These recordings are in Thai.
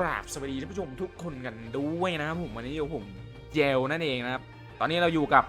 ราบสวัสดีท่านผู้ชมทุกคนกันด้วยนะครับผมวันนี้อยู่ผมเจลนั่นเองนะครับ ตอนนี้เราอยู่กับ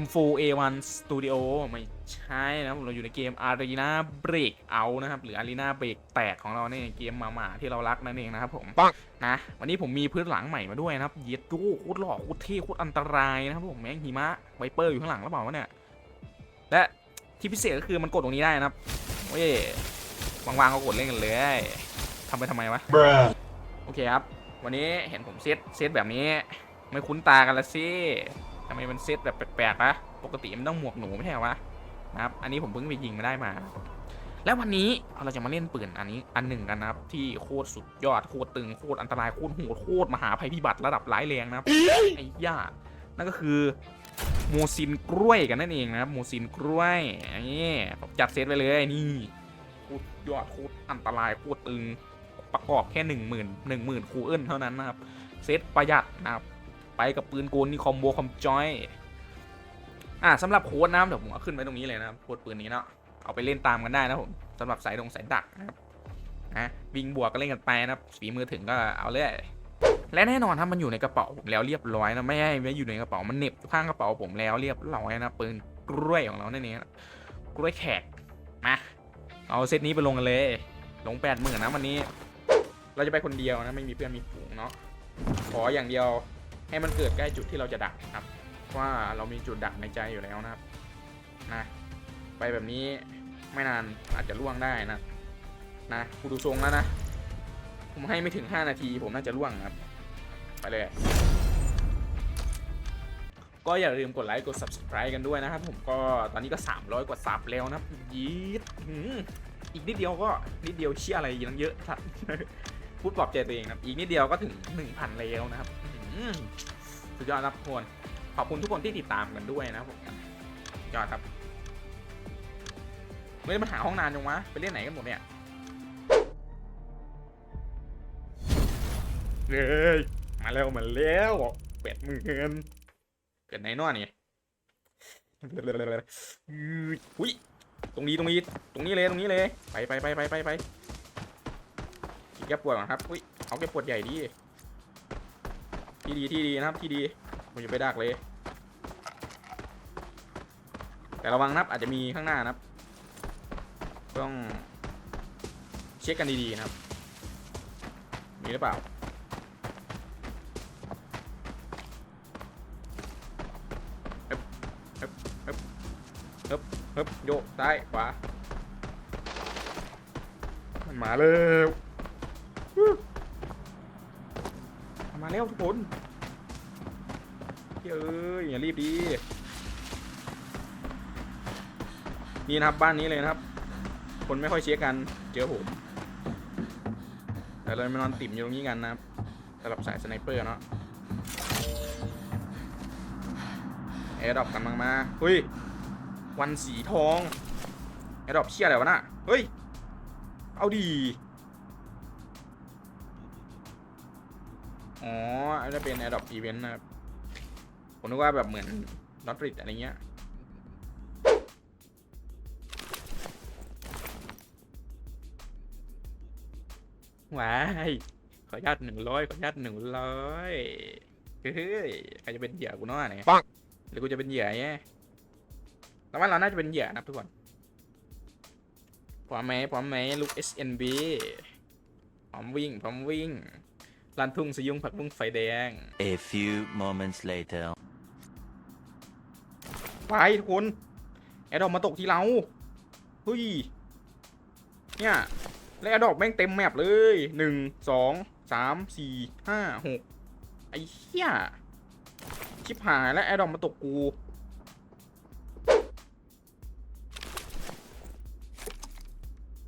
M4A1 Studio ไม่ใช่นะครับเราอยู่ในเกม Arena Breakout นะครับ หรือ Arena Break แตกของเราเนี่ยเกมหมาที่เรารักนั่นเองนะครับผมปังนะ วันนี้ผมมีพื้นหลังใหม่มาด้วยนะครับ เย็ดดูโคตรหล่อโคตรเท่โคตรอันตรายนะครับผมแม่งหิมะไวเปอร์อยู่ข้างหลังแล้วเปล่าวะเนี่ย และที่พิเศษก็คือมันกดตรงนี้ได้นะครับเว้ย วางๆก็กดเล่นกันเลย ทำไปทำไมวะ Bruh. โอเคครับ วันนี้เห็นผมเซตเซตแบบนี้ ไม่คุ้นตากันละสิทำไมมันเซตแบบแปลกๆวะปกติมันต้องหมวกหนูไม่ใช่เหรอวะนะครับ อันนี้ผมเพิ่งไปยิงมาได้มา แล้ววันนี้เราจะมาเล่นปืนอันนี้อันหนึ่งกันนะครับ ที่โคตรสุดยอดโคตรตึงโคตรอันตรายโคตรโหดโคตรมหาภัยพิบัติระดับร้ายแรงนะครับไอ้ย่านั่นก็คือโมซินกล้วยกันนั่นเองนะครับโมซินกล้วยนี่ผมจัดเซตไปเลยนี่โคตรยอดโคตรอันตรายโคตรตึง ประกอบแค่หนึ่งหมื่นหนึ่งหมื่นคูเอิลเท่านั้นนะครับ เซตประหยัดนะครับ ไปกับปืนโกนนี่คอมโบคอมจอยอ่าสำหรับโค้ดนะครับเดี๋ยวผมเอาขึ้นไว้ตรงนี้เลยนะครับโค้ดปืนนี้เนาะเอาไปเล่นตามกันได้นะผมสำหรับสายดงสายดักนะครับนะวิ่งบวกก็เล่นกันไปนะครับฝีมือถึงก็เอาเลยและแน่นอนครับมันอยู่ในกระเป๋าผมแล้วเรียบร้อยนะไม่ใช่ไม่อยู่ในกระเป๋ามันเน็บข้างกระเป๋าผมแล้วเรียบร้อยนะปืนกล้วยของเราเนี่ยนะกล้วยแขกมาเอาเซตนี้ไปลงกันเลย ลงแปดหมื่นนะวันนี้ เราจะไปคนเดียวนะไม่มีเพื่อนมีฝูงเนาะขออย่างเดียวให้มันเกิดใกล้จุดที่เราจะดักครับ ว่าเรามีจุดดักในใจอยู่แล้วนะครับนะไปแบบนี้ไม่นานอาจจะล่วงได้นะนะกูดูทรงแล้วนะผมให้ไม่ถึง 5 นาที ผมน่าจะล่วงครับ ไปเลย ก็อย่าลืมกดไลค์กด subscribe กันด้วยนะครับ ผมก็ตอนนี้ก็ 300 กว่าซับแล้วนะยีดอีกนิดเดียวก็นิดเดียวเชี่ยอะไรยังเยอะสัตว์ พูดปลอบใจตัวเองนะครับอีกนิดเดียวก็ถึง 1,000 แล้วนะครับสุดยอดครับทุกคนขอบคุณทุกคนที่ติดตามกันด้วยนะครับผมยอดครับไม่ได้มาหาห้องนานจังวะไปเล่นไหนกันหมดเนี่ยเฮ้ยมาแล้วมาแล้วแปดหมื่นเกิดไหนนอนี่อุ้ยตรงนี้ตรงนี้ ตรงนี้เลยตรงนี้เลย ไปไปไปไปไปไป แกปวดก่อนครับอุ้ยเอาแกปวดใหญ่ดีที่ดีที่ดีนะครับที่ดีผมจะไปดักเลย แต่ระวังนะครับอาจจะมีข้างหน้านะครับ ต้องเช็คกันดีๆนะครับ มีหรือเปล่าฮึบโยกซ้ายขวามันมาแล้ว มาแล้วทุกคนเยเอ้ยอย่ารีบดีนี่นะครับบ้านนี้เลยนะครับ คนไม่ค่อยเช็คกันเจอผมแต่เรามานอนติ่มอยู่ตรงนี้กันนะครับสำหรับสายสไนเปอร์เนาะแอร์ดรอปกันมามาเฮ้ยวันสีทองแอดดอปเชี่ยอะไรวะน่ะเฮ้ยเอาดี อ๋ออันนี้เป็นแอดดอปอีเวนต์นะครับ ผมนึกว่าแบบเหมือนนอตริดอะไรเงี้ย ว้าย ขออนุญาตหนึ่งร้อยขออนุญาตหนึ่งร้อยเฮ้ย ใครจะเป็นเหยื่อกูเน้อยเนี่ยปังหรือกูจะเป็นเหยื่อแย่แต่ว่าเราน่าจะเป็นเหยื่อนะครับทุกคนพร้อมไหมพร้อมไหมลูก SNB พร้อมวิ่งพร้อมวิ่ง ลันทุ่งสยุงผักบุ้งไฟแดง A few moments later. ไปทุกคน แอดดอกมาตกที่เราเฮ้ย เนี่ย แล้วแอดดอกแม่งเต็มแมปเลยหนึ่งสองสามสี่ห้าหกไอ้เหี้ยชิบหายแล้วแอดดอกมาตกกู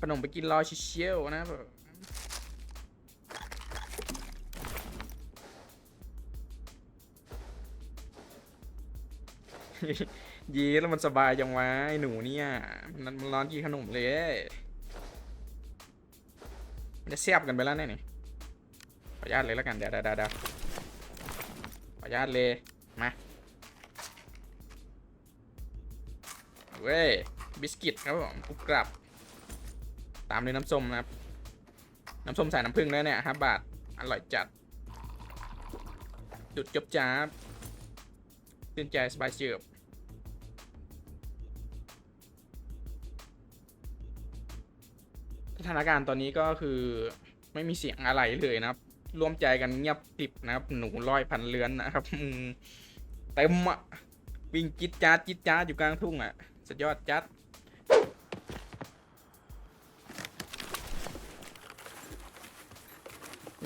ขนมไปกินรอชิเชียวนะแบบ เย้แล้วมันสบายจังวะไอ้หนูเนี่ยมันมันร้อนกินขนมเลยมันจะแซ่บกันไปแล้วเนี่ยนี่ขออนุญาตเลยแล้วกันเดี๋ยวเดี๋ยวเดี๋ยวขออนุญาตเลยมาเว้ยบิสกิตครับผมกรุบกรับ ตามด้วยน้ำส้มนะครับ น้ำส้มใสายน้ำผึ้งแล้วยเนี่ยห้าบาท อร่อยจัด จุดจบจ้าบตื่นใจสบายเฉียบ ถานการณ์ตอนนี้ก็คือไม่มีเสียงอะไรเลยนะครับ ร่วมใจกันเงียบกริบนะครับ หนูร้อยพันเรือนนะครับเต็มอะวิ่งจิดจ้าจิดจ้าอยู่กลางทุ่งอะสุดยอดจัด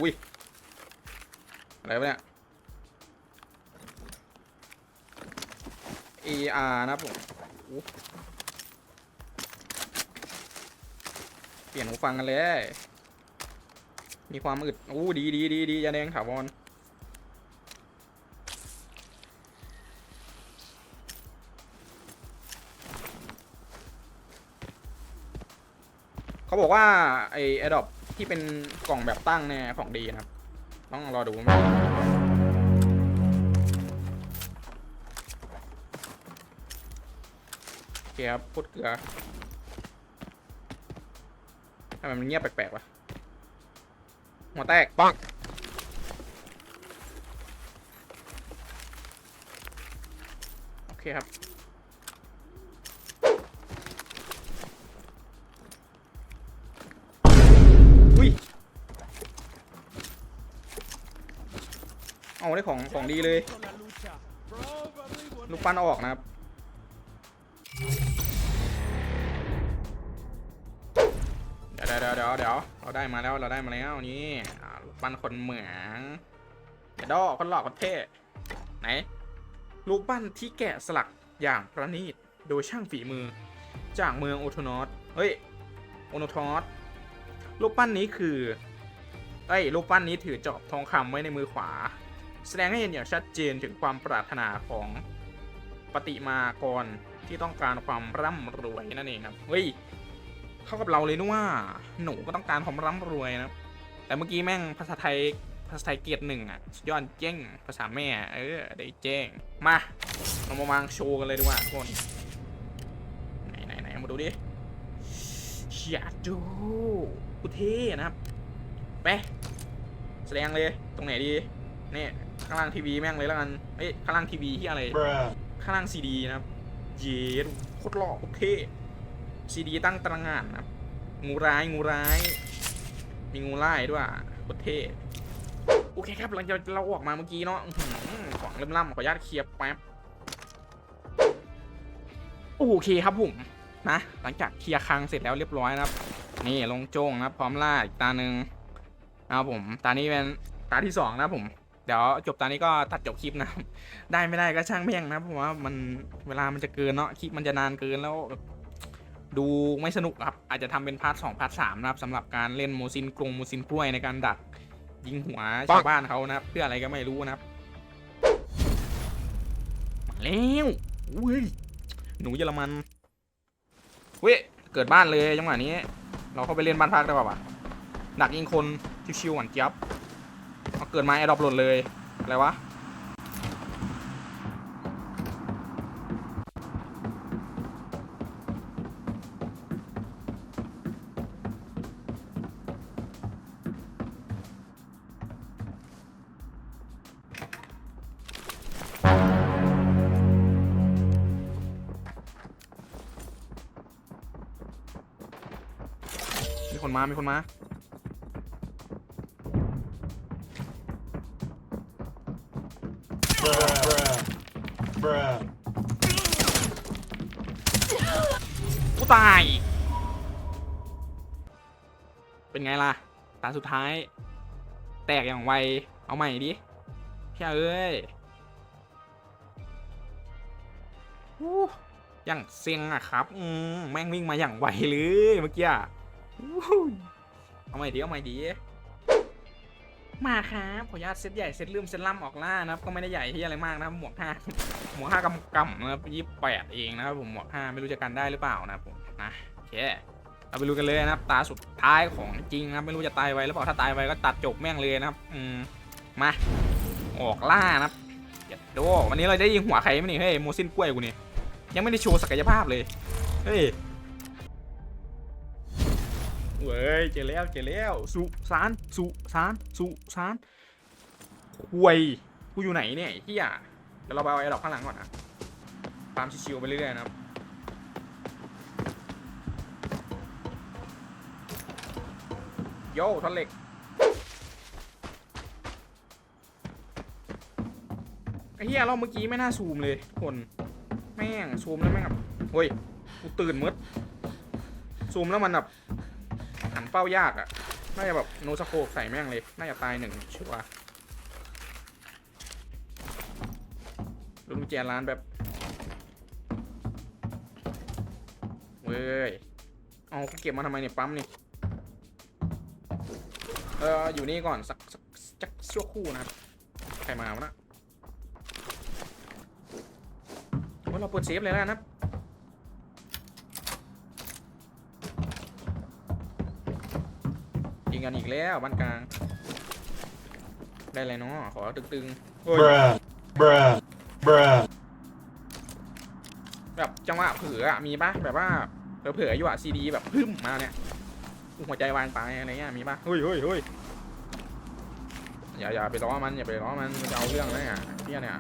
อุ้ยอะไรวะเนี่ย AR นะครับผมโอ้เป ลี่ยนหูฟังกันเลย มีความอึดอู้ดีดีดีดียาแดงถาวรเขาบอกว่า ไอ Adopt ที่เป็นกล่องแบบตั้งเนี่ยของดีนะครับ ต้องรอดูมั้โอเคครับพูดเกลือ ไมมันเงียบแปลกๆวะหัวแตกปังโอเคครับอุ้ยเอาได้ของของดีเลย ลูกปั้นเอาออกนะครับ ดี๋ยวเดี๋ยวเดี๋ยวเดี๋ยวเราได้มาแล้วเราได้มาแล้วนี่ลูกปั้นคนเหมืองเดี๋ยวดอคนหลอกคนเท่ไหนลูกปั้นที่แกะสลักอย่างประณีตโดยช่างฝีมือ จากเมืองโอโทนอสเฮ้ยโอโนทอสลูกปั้นนี้คือเอ้ยลูกปั้นนี้ถือจอบทองคำไว้ในมือขวา แสดงให้เห็นอย่างชัดเจนถึงความปรารถนาของปฏิมากรที่ต้องการความร่ำรวยนั่นเองครับ เฮ้ย เข้ากับเราเลยนะว่า หนูก็ต้องการความร่ำรวยนะ แต่เมื่อกี้แม่งภาษาไทยภาษาไทยเกียรติหนึ่งอะสุดยอดเจ้งภาษาแม่ เออได้เจ้งมาเรามาวางโชว์กันเลยดีกว่าทุกคนไหนไหนไหนมาดูดิเชียดูกูเท่นะครับไปแสดงเลยตรงไหนดีนี่ข้างล่างทีวีแม่งเลยแล้วกันเอ้ยข้างล่างทีวีที่อะไรข้างล่างซีดีนะครับเย็ดโคตรหล่อโคตรเท่ ซีดีตั้งตระหง่านนะครับงูร้ายงูร้าย มีงูไล่ด้วยโคตรเท่โอเคครับหลังจากเราออกมาเมื่อกี้เนาะอื้อหือของเริ่มล่ำขออนุญาตเคลียร์แป๊บโอเคครับผมนะหลังจากเคลียร์คังเสร็จแล้วเรียบร้อยนะครับ นี่ลงโจ้งนะพร้อมล่าอีกตาหนึ่งนะครับผมตานี้เป็นตาที่สองนะผมเดี๋ยวจบตอนนี้ก็ตัดจบคลิปนะได้ไม่ได้ก็ช่างแม่งนะเพราะว่ามันเวลามันจะเกินเนาะคลิปมันจะนานเกินแล้ว ดูไม่สนุกครับ อาจจะทำเป็นพาร์ทสองพาร์ทสามนะครับสำหรับการเล่นโมซินกรงโมซินกล้วยในการดักยิงหัวชาวบ้านเขานะครับ เพื่ออะไรก็ไม่รู้นะครับ มาแล้วอุ้ยหนูเยอรมันเว้ยเกิดบ้านเลยจังหวะนี้ เราเข้าไปเล่นบ้านพักได้ป่าวะดักยิงคนชิวๆหวานเจี๊ยบเอาเกิดมาแอร์ดรอปหล่นเลยอะไรวะ มีคนมา มีคนมากูตาย เป็นไงล่ะ ตาสุดท้าย แตกอย่างไว เอาใหม่ดิพี่เอ้ยอย่างเซ็งอะครับ อืม แม่งวิ่งมาอย่างไวเลยเมื่อกี้ เอาใหม่ดิเอาใหม่ดิมาครับขออนุญาตเซตใหญ่เซตลืมเซตล่ำออกล่านะครับ ก็ไม่ได้ใหญ่ที่อะไรมากนะครับหมวกห้าหมวกห้ากำกำนะครับยี่แปดเองนะครับผมหมวกห้าไม่รู้จะกันได้หรือเปล่านะครับผมนะโอเคเราไปดูกันเลยนะครับ ตาสุดท้ายของจริงนะครับ ไม่รู้จะตายไวหรือเปล่าถ้าตายไวก็ตัดจบแม่งเลยนะครับอืมมาออกล่านะครับดี๋ยวดูวันนี้เราได้ยิงหัวใครไหมนี่เฮ้ยโมซินกล้วยกูนี่ยังไม่ได้โชว์ศักยภาพเลยเฮ้ย เว้ยเจอแล้วเจอแล้วสุสานสุสานสุสานคุยกูอยู่ไหนเนี่ยเฮียเดี๋ยวเราไปเอาไอ้ดอกข้างหลังก่อนนะตามชิวๆไปเรื่อยๆนะครับโย่ท่อนเหล็กไอ้เฮียเราเมื่อกี้ไม่น่าซูมเลยคนแม่งซูมแล้วแม่งแบบเฮ้ยกูตื่นมืดซูมแล้วมันแบบ หันเป้ายากอะ่ะ น่าจะแบบโนสโคปใส่แม่งเลย น่าจะตายหนึ่งชัวร์ดูกุญแจร้านแบบเว้ย เอาเก็บมาทำไมเนี่ยปั๊มนี่ เอออยู่นี่ก่อนสักสักสักชั่วครู่นะครับ ใครมาวะนะว่าเราเปิดเซฟเลยแล้วนะครับ ยิงกันอีกแล้วบ้านกลาง ได้เลยเนาะขอตึงๆเฮ้ย Bruh. Bruh. Bruh. แบบจังหวะเผลออะมีปะแบบว่าเผลอๆอยู่อะซีดีแบบพึ่มมาเนี่ยหัวใจวางตายอะไรเงี้ยมีปะเฮ้ยเฮ้ยเฮ้ยอย่าอย่าไปล้อมันอย่าไปล้อมันมันจะเอาเรื่องนะเนี่ยเพี้ยเนี่ย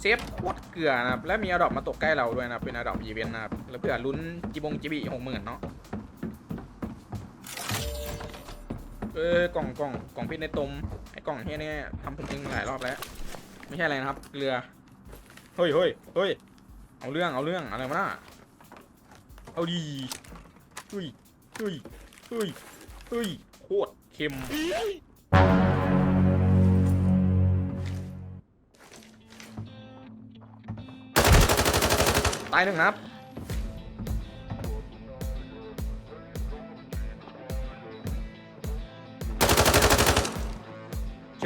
เซฟโคตรเกลือนะครับและมีอดอปมาตกใกล้เราด้วยนะครับเป็นอดอปอีเวนต์นะครับแล้วเพื่อลุ้นจีบงจีบีหกหมื่นเนาะ เออกล่องกล่องกล่องพิษในตมไอ้กล่องเฮียเนี่ยทำผมจริงหลายรอบแล้ว ไม่ใช่อะไรนะครับ เกลือ เฮ้ยเฮ้ยเฮ้ยเอาเรื่องเอาเรื่องอะไรมาน่ะเอาดีเฮ้ยเฮ้ยเฮ้ยเฮ้ยโคตรเค็มตายหนึ่งนะครับ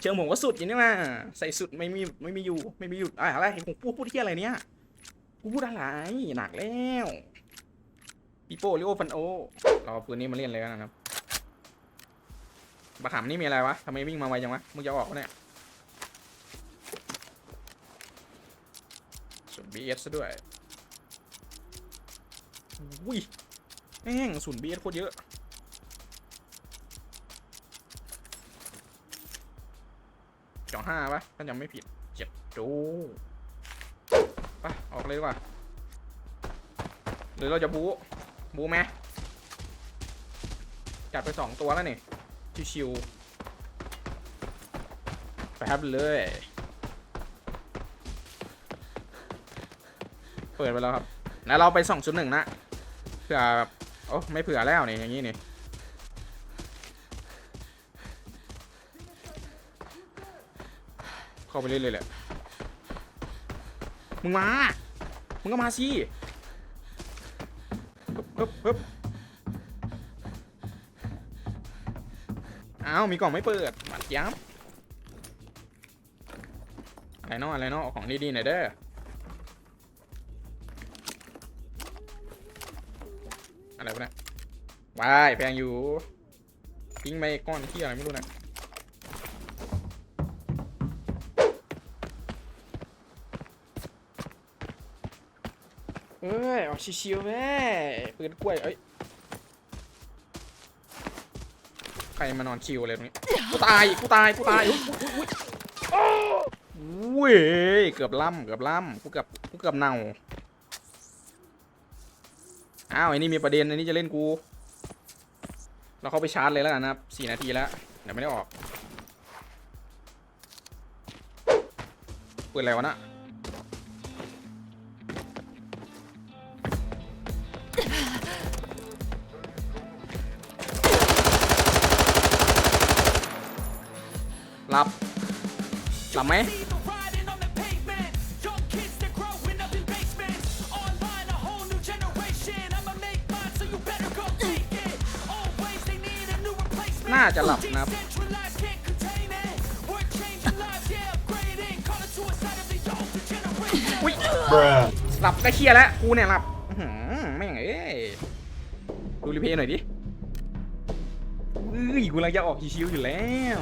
เชิงผมก็สุดอย่างนี้มาใส่สุดไม่มีไม่มีอยู่ไม่มีหยุดอะอะไรผมพูดพูดที่อะไรเนี่ยกูพูดอะไรหนักแล้วปีโป้ลิโอฟันโอรอปืนนี้มาเล่นเลยนะครับบักขำนี่มีอะไรวะทำไมวิ่งมาไวจังวะมึงจะออกวะเนี่ยสุดบีเอสซะด้วยอุ้ยแม่งสุนบีเอสโคตรเยอะ สองห้าปะถ้าจำไม่ผิดเจ็ดดูไปออกเลยดีกว่าหรือเราจะบูบูไหมจัดไปสองตัวแล้วนี่ชิวๆไปครับเลย เปิดไปแล้วครับ แล้วเราไปสองจุดหนึ่งนะเผื่อแบบโอ้ไม่เผื่อแล้วนี่อย่างนี้นี่ เข้าไปเรื่อยแหละ มึงมา มึงก็มาสิฮึบฮึบฮึบอ้าว มีกล่องไม่เปิดหมัดยับอะไรเนาะอะไรเนาะเอาของดีๆหน่อยเด้ออะไรวะเนี่ยว้ายแพงอยู่ทิ้งไปก้อนที่อะไรไม่รู้นะ เอ้ยเอาชิวๆแม่ปืนกล้วยเอ้ยใครมานอนชิวอะไรตรงนี้กูตายกูตายกูตายอุ้ยเกือบล่ำเกือบล่ำกูเกือบกูเกือบเน่าอ้าวไอ้นี่มีประเด็นไอ้นี่จะเล่นกู เราเข้าไปชาร์จเลยแล้วกันนะครับสี่นาทีแล้วเดี๋ยวไม่ได้ออกปืนอะไรวะน่ะ you better go take it. น่าจะหลับนะครับ Decentralized, can't contain it. We're changing lives, yeah, upgrading. Call it suicide of the older generation. อุ้ย bruh, หลับก็เคลียร์แล้วกูเนี่ยหลับอื้อหือแม่งเอ้ยดูรีเพลย์หน่อยดิเอ้ยกูกำลังจะออกชิวๆอยู่แล้ว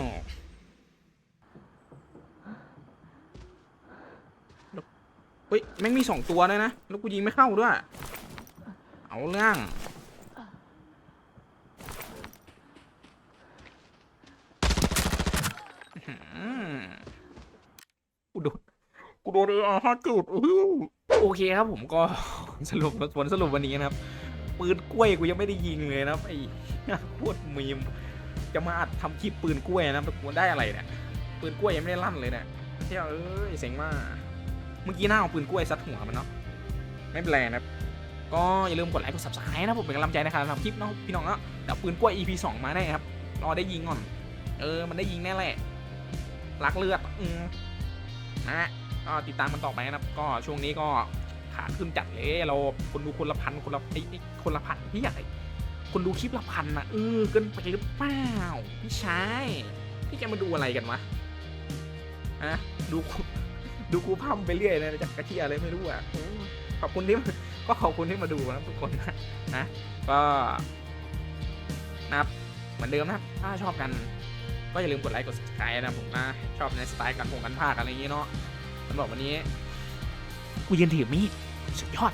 เฮ้ยแม่งมีสองตัวเลยนะแล้วกูยิงไม่เข้าด้วย เอาเรื่องกูโดนกูโดนเอห้าจุดโอเคครับผมก็สรุปผลสรุปวันนี้นะครับปืนกล้วยกูยังไม่ได้ยิงเลยนะไอ้โคตรมีมจะมาอัดทำคลิปปืนกล้วยนะครับแต่กูได้อะไรเนี่ยปืนกล้วยยังไม่ได้ลั่นเลยเนี่ยเที่ยวเอ้ยเซ็งมาก เมื่อกี้หน้าเอาปืนกล้วยซัดหัวมันเนาะไม่เป็นไรนะครับก็อย่าลืมกดไลค์กด subscribe นะผมเป็นกำลังใจในการทำคลิปเนาะพี่น้องเนาะเดี๋ยวปืนกล้วย EP 2 มาแน่ครับรอได้ยิงก่อน เออมันได้ยิงแน่แหละรักเลือดอืมนะก็ติดตามมันต่อไปนะครับ ก็ช่วงนี้ก็ขาขึ้นจัดเลยเราคนดูคนละพันคนละไอ้ไอ้คนละพันพี่ใหญ่คนดูคลิปละพันนะเออเกินไปหรือเปล่าพี่ชายพี่จะมาดูอะไรกันวะอะดู ดูกูพัมไปเรื่อยนะจากกระเทียอะไรไม่รู้อะขอบคุณที่ก็ขอบคุณที่มาดูนะทุกคนนะนะก็นะครับเหมือนเดิมนะถ้าชอบกัน ก็อย่าลืมกดไลค์กด subscribe นะผมนะชอบในสไตล์การพงกันภาคอะไรอย่างงี้เนาะสำหรับวันนี้ กูยืนถือมีดสุดยอด